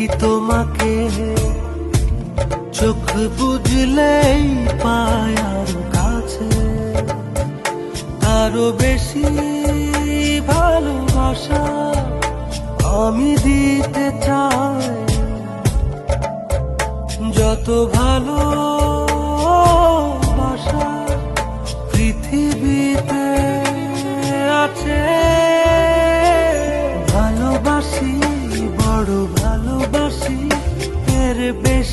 দেখি তোমাকে চোখ বুঝলেই পায়ার কাছে আরও বেশি ভালোবাসা আমি দিতে চাই যত ভালো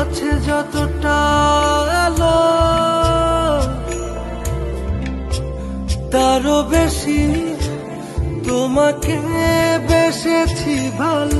আছে যতটা আলো তারও বেশি তোমাকে বেসেছি ভালো।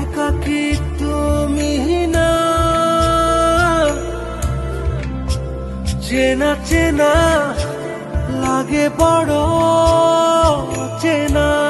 একাকি তুমি চেনা চেনা লাগে বড় চেনা।